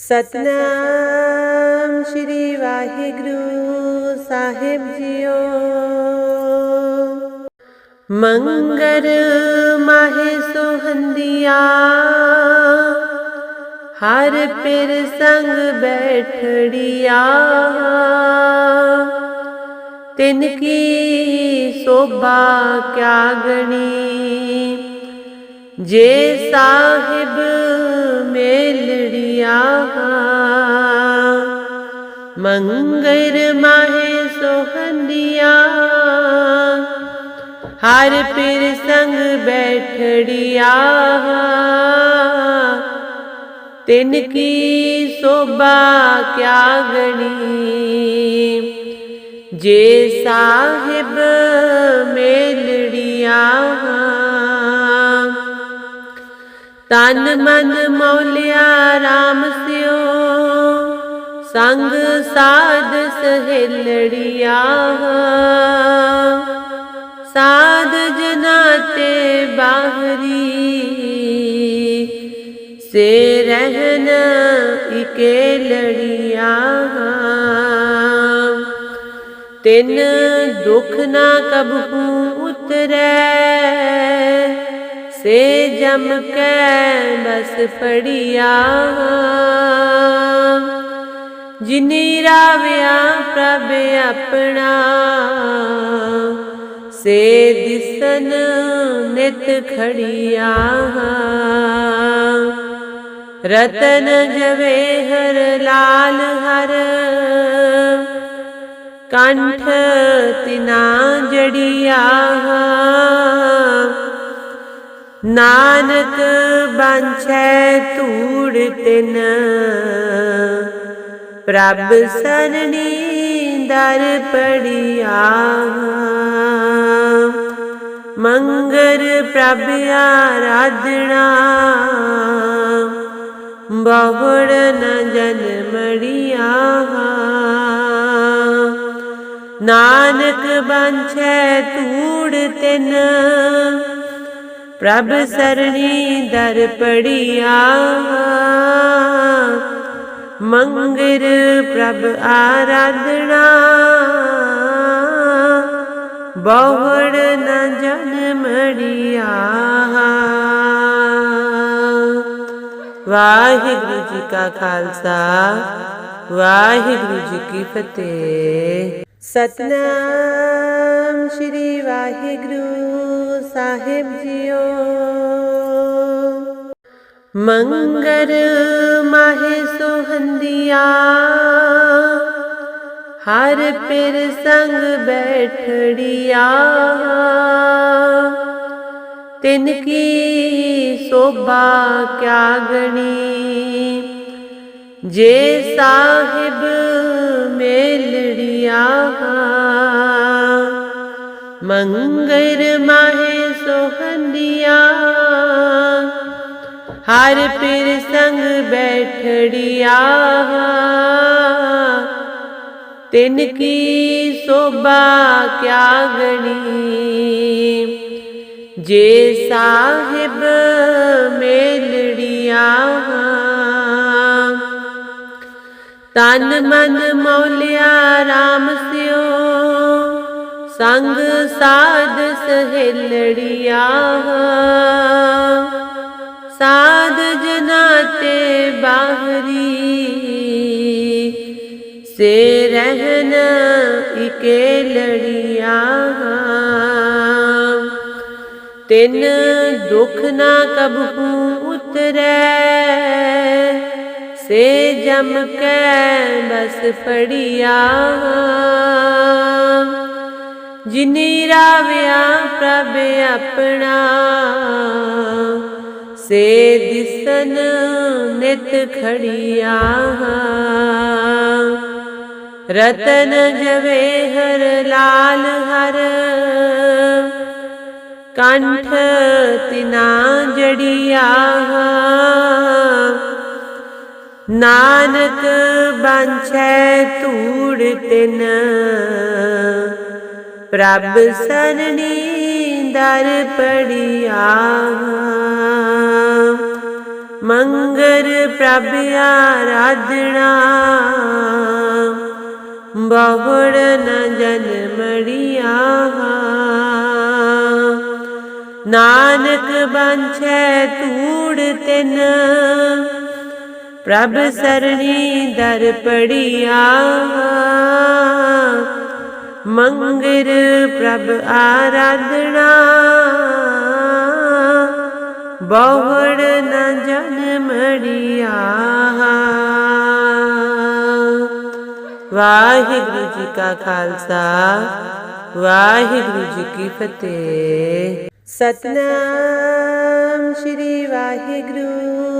ਸਤਨਾਮ ਸ੍ਰੀ ਵਾਹਿਗੁਰੂ ਸਾਹਿਬ ਜੀਓ। ਮੰਗਰ ਮਾਹੇ ਸੋਹੰਦੀਆ, ਹਰ ਪਿਰ ਸੰਗ ਬੈਠੜੀਆ। ਤਿਨ ਕੀ ਸੋਭਾ ਕਿਆ ਗਣੀ ਜੇ ਸਾਹਿਬ ਮੇ ਮੇਲੜਿਆ ਮੰਗਰ ਮਾਹੇ ਸੋਹੰਦੀਆ ਹਰ ਪਿਰ ਸੰਗ ਬੈਠੜਿਆ। ਤਿਨ ਕੀ ਸੋਭਾ ਕਿਆ ਗਣੀ। ਜੇ ਸਾਹਿਬ ਮੇਲੜਿਆ। ਤਨ ਮਨ ਮੌਲਿਆ RAM ਸਿਓ। ਸੰਗ ਸਾਧ ਸਹੇਲੜੀਆ। ਸਾਧ ਜਨਾ ਤੇ ਬਾਹਰੀ। ਸੇ ਰਹਿਨ ਇਕੇ ਲੜਿਆ। ਤਿਨ ਦੁਖ ਨਾ ਕਬਹੂ ਉਤਰੈ। ਸੇ ਜਮ ਕੈ ਬਸ ਫੜਿਆ ਜਿਨੀ ਰਾਵਿਆ ਪ੍ਰਭ ਆਪਣਾ, ਸੇ ਦਿਸਨ ਨਿਤ ਖੜਿਆ। ਰਤਨ ਜਵੇਹਰ ਲਾਲ ਹਰ, ਕੰਠ ਤਿਨਾ ਜੜਿਆ। ਨਾਨਕ ਬਾਂਛੈ ਧੂੜ ਤਿਨ। ਪ੍ਰਭ ਸਰਣੀ ਦਰ ਪੜਿਆ। ਮੰਗਰ ਪ੍ਰਭ ਆਰਾਧਣਾ ਬਹੁੜ ਨ ਜਨਮੜਿਆ ਨਾਨਕ ਬਾਂਛੈ ਧੂੜ ਤਿਨ। ਪ੍ਰਭ ਸਰਣੀ ਦਰ ਪੜਿਆ। ਮੰਗਰ ਪ੍ਰਭ ਆਰਾਧਣਾ ਬਹੁੜ ਨ ਜਨ ਮੜਿਆ। ਵਾਹਿਗੁਰੂ ਜੀ ਕਾ ਖਾਲਸਾ, ਵਾਹਿਗੁਰੂ ਜੀ ਕੀ ਫਤਿਹ। ਸਤਨਾਮ ਸ੍ਰੀ ਵਾਹਿਗੁਰੂ ਸਾਹਿਬ ਜੀਓ। ਮੰਗਰ ਮਾਹੇ ਸੋਹੰਦੀਆ, ਹਰ ਪਿਰ ਸੰਗ ਬੈਠੜੀਆ। ਤਿਨ ਕੀ ਸੋਭਾ ਕਿਆ ਗਣੀ, ਜੇ ਸਾਹਿਬ ਮੇਲੜਿਆ ਮੰਗਰ ਮਾਹੇ ਸੋਹੰਦੀਆ, ਹਰ ਪਿਰ ਸੰਗ ਬੈਠੜਿਆ। ਤਿਨ ਕੀ ਸੋਭਾ ਕਿਆ ਗਣੀ, ਜੇ ਸਾਹਿਬ ਮੇਲੜਿਆ। ਤਨ ਮਨ ਮੌਲਿਆ RAM ਸਿਓ। ਸੰਗ ਸਾਧ ਸਹੇਲੜਿਆ। ਸਾਧ ਜਨਾ ਤੇ ਬਾਹਰੀ। ਸੇ ਰਹਿਨ ਇਕੇ ਲੜਿਆ। ਤਿਨ ਦੁਖ ਨਾ ਕਬਹੂ ਉਤਰੈ। ਸੇ ਜਮ ਕੈ ਬਸ ਫੜਿਆ ਜਿਨੀ ਰਾਵਿਆ ਪ੍ਰਭ ਆਪਣਾ ਸੇ ਦਿਸਨ ਨਿਤ ਖੜਿਆ ਰਤਨ ਜਵੇਹਰ ਲਾਲ ਹਰ ਕੰਠ ਤਿਨਾ ਜੜਿਆ ਨਾਨਕ ਬਾਂਛੈ ਧੂੜ ਤਿਨ। ਪ੍ਰਭ ਸਰਣੀ ਦਰ ਪੜਿਆ। ਮੰਗਰ ਪ੍ਰਭ ਆਰਾਧਣਾ ਬਹੁੜ ਨ ਜਨ ਮੜੀਆ। ਨਾਨਕ ਬੰਛੈ ਤੂੜ ਤਿਨ। ਪ੍ਰਭ ਸਰਣੀ ਦਰ ਪੜੀਆ। ਮੰਗਰ ਪ੍ਰਭ ਆਰਾਧਣਾ ਬਹੁੜ ਨ ਜਨ ਮੜੀਆ ਵਾਹਿਗੁਰੂ ਜੀ ਕਾ ਖਾਲਸਾ, ਵਾਹਿਗੁਰੂ ਜੀ ਕੀ ਫਤਿਹ। ਸਤਨਾਮ ਸ੍ਰੀ ਵਾਹਿਗੁਰੂ।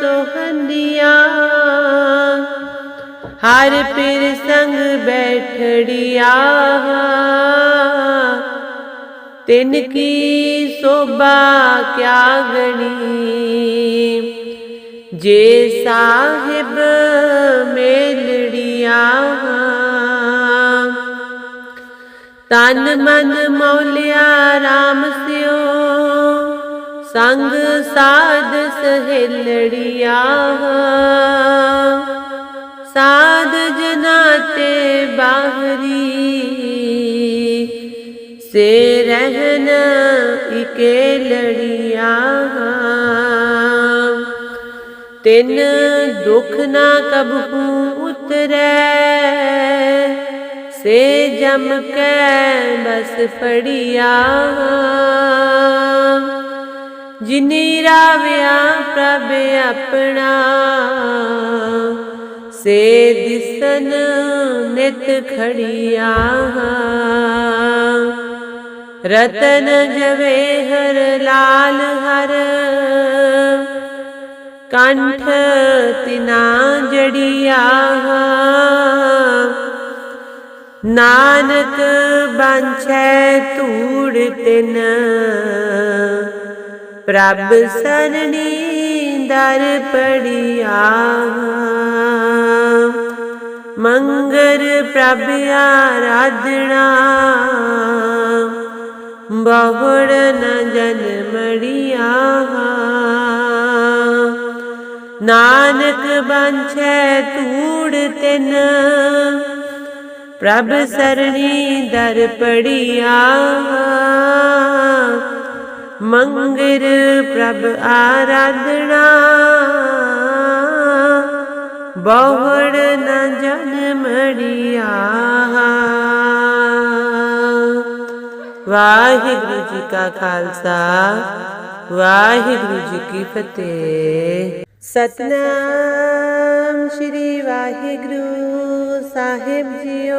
ਸੋਹੰਦਿਆ। ਹਰ ਪਿਰ ਸੰਗ ਬੈਠੜਿਆ। ਤਿਨ ਕੀ ਸੋਭਾ ਕਿਆ ਗਣੀ। ਜੇ ਸਾਹਿਬ ਮੇਲੜਿਆ। ਤਨ ਮਨ ਮੌਲਿਆ RAM ਸਿਓ ਸੰਗ ਸਾਧ ਸਹੇਲੜਿਆ ਸਾਧ ਜਨਾ ਤੇ ਬਾਹਰੀ ਸੇ ਰਹਿਣ ਇਕੇ ਲੜਿਆ ਤਿਨ ਦੁਖ ਨਾ ਕਬਹੂ ਉਤਰੈ ਸੇ ਜਮ ਕੈ ਬਸ ਫੜਿਆ ਜਿਨੀ ਰਾਵਿਆ ਪ੍ਰਭ ਆਪਣਾ। ਸੇ ਦਿਸਨ ਨਿਤ ਖੜਿਆ ਰਤਨ ਜਵੇਹਰ ਲਾਲ ਹਰ। ਕੰਠ ਤਿਨਾ ਜੜੀਆ ਨਾਨਕ ਬੰਛੈ ਧੂੜ ਤਿਨ। ਪ੍ਰਭ ਸਰਣੀ ਦਰ ਪੜਿਆ। ਮੰਗਰ ਪ੍ਰਭ ਆਰਾਧਣਾ ਬਹੁੜ ਨ ਜਨਮੜਿਆ ਨਾਨਕ ਬਾਂਛੈ ਧੂੜ ਤਿਨ। ਪ੍ਰਭ ਸਰਣੀ ਦਰ ਪੜਿਆ। ਮੰਗਰ ਪ੍ਰਭ ਆਰਾਧਣਾ ਬਹੁੜ ਨ ਜਨ ਮੜਿਆ। ਵਾਹਿਗੁਰੂ ਜੀ ਕਾ ਖਾਲਸਾ, ਵਾਹਿਗੁਰੂ ਜੀ ਕੀ ਫਤਿਹ। ਸਤਨਾਮ ਸ੍ਰੀ ਵਾਹਿਗੁਰੂ ਸਾਹਿਬ ਜੀਓ।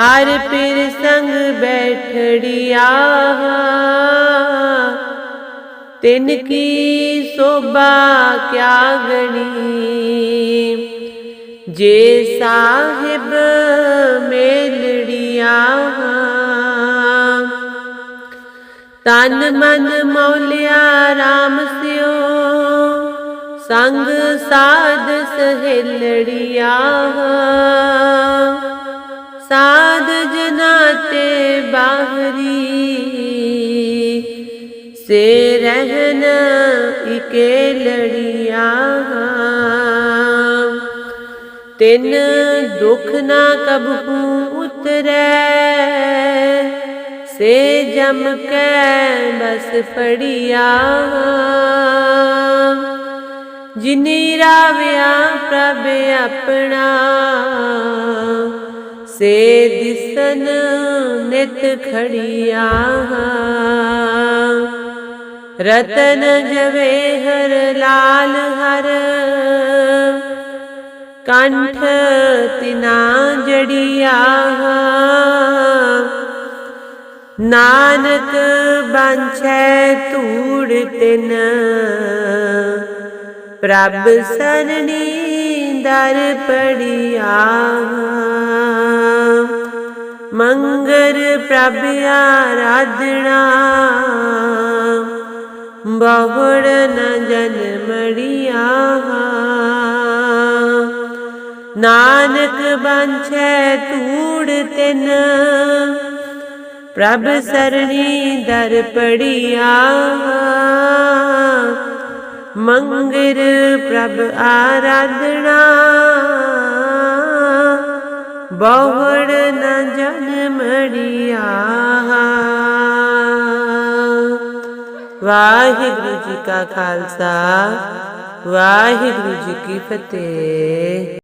ਹਰ ਪਿਰ ਸੰਗ ਬੈਠੜਿਆ। ਤਿਨ ਕੀ ਸੋਭਾ ਕਿਆ ਗਣੀ। ਜੇ ਸਾਹਿਬ ਮੇਲੜਿਆ। ਤਨ ਮਨ ਮੌਲਿਆ RAM ਸਿਓ। ਸੰਗ ਸਾਧ ਸਹੇਲੜਿਆ। ਸਾਧ ਜਨਾ ਤੇ ਬਾਹਰੀ। ਸੇ ਰਹਿਨ ਇਕੇ ਲੜਿਆ। ਤਿਨ ਦੁਖ ਨਾ ਕਬਹੂ ਉਤਰੈ। ਸੇ ਜਮ ਕੈ ਬਸ ਪੜੀਆ ਜਿਨੀ ਰਾਵਿਆ ਪ੍ਰਭ ਆਪਣਾ। ਸੇ ਦਿਸਨ ਨਿਤ ਖੜੀਆ ਰਤਨ ਜਵੇਹਰ ਲਾਲ ਹਰ। ਕੰਠ ਤਿਨਾ ਜੜੀਆ ਨਾਨਕ ਬਾਂਛੈ ਧੂੜ ਤਿਨ। ਪ੍ਰਭ ਸਰਣੀ ਦਰ ਪੜਿਆ ਮੰਗਰ ਪ੍ਰਭ ਆਰਾਧਣਾ ਬਹੁੜ ਨ ਜਨ ਮੜੀਆ ਨਾਨਕ ਬਾਂਛੈ ਧੂੜ ਤਿਨ। ਪ੍ਰਭ ਸਰਣੀ ਦਰ ਪੜੀਆ ਮੰਗਰ ਪ੍ਰਭ ਆਰਾਧਣਾ ਬਹੁੜ ਨ ਜਨ ਮੜੀਆ ਵਾਹਿਗੁਰੂ ਜੀ ਕਾ ਖਾਲਸਾ ਵਾਹਿਗੁਰੂ ਜੀ ਕੀ ਫਤਿਹ।